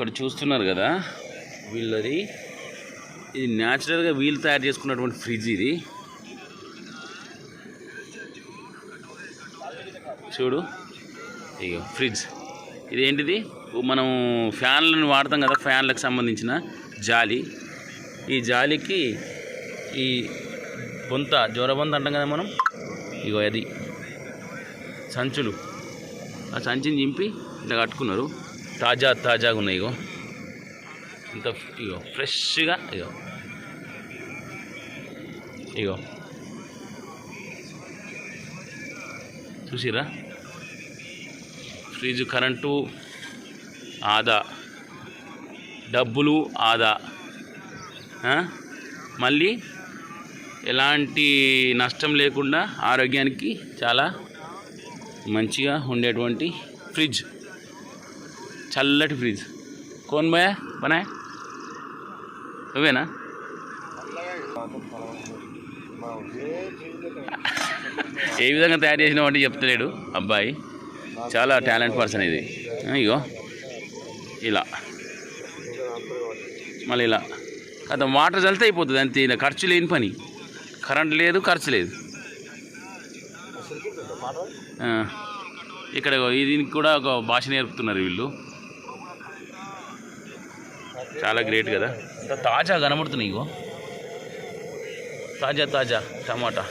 ఇక్కడ చూస్తున్నారు కదా వీళ్ళది. ఇది న్యాచురల్గా వీళ్ళు తయారు చేసుకున్నటువంటి ఫ్రిడ్జ్ ఇది. చూడు ఇగో ఫ్రిడ్జ్ ఇది ఏంటిది మనం ఫ్యాన్లను వాడతాం కదా ఫ్యాన్లకు సంబంధించిన జాలి. ఈ జాలికి ఈ బొంత జ్వరబొంత అంటాం కదా మనం? ఇగో అది. సంచులు. ఆ సంచిని చింపి ఇలా కట్టుకున్నారు. తాజా తాజాగా ఉన్నాయి ఇగో. ఇంత ఇగో ఫ్రెష్గా ఇగో. ఇగో. చూసిరా ఫ్రిడ్జ్ కరెంటు ఆదా. డబ్బులు ఆదా. మళ్ళీ ఎలాంటి నష్టం లేకుండా ఆరోగ్యానికి చాలా మంచిగా ఉండేటువంటి ఫ్రిడ్జ్. చల్లటి ఫ్రిడ్జ్ కోన్ బయా బనాయ్ నువ్వేనా? ఏ విధంగా తయారు చేసినావు అంటే చెప్తలేడు అబ్బాయి. చాలా టాలెంట్ పర్సన్ ఇది. ఇగో. ఇలా. మళ్ళీ ఇలా. కదా వాటర్ చల్లితే అయిపోతుంది అంతే. ఇలా ఖర్చు లేని పని. కరెంట్ లేదు ఖర్చు లేదు. ఇక్కడ దీనికి కూడా ఒక భాష నేర్పుతున్నారు వీళ్ళు. చాలా గ్రేట్ కదా. ఇంత తాజా కనబడుతున్నాయి ఇగో. తాజా తాజా టమాటా.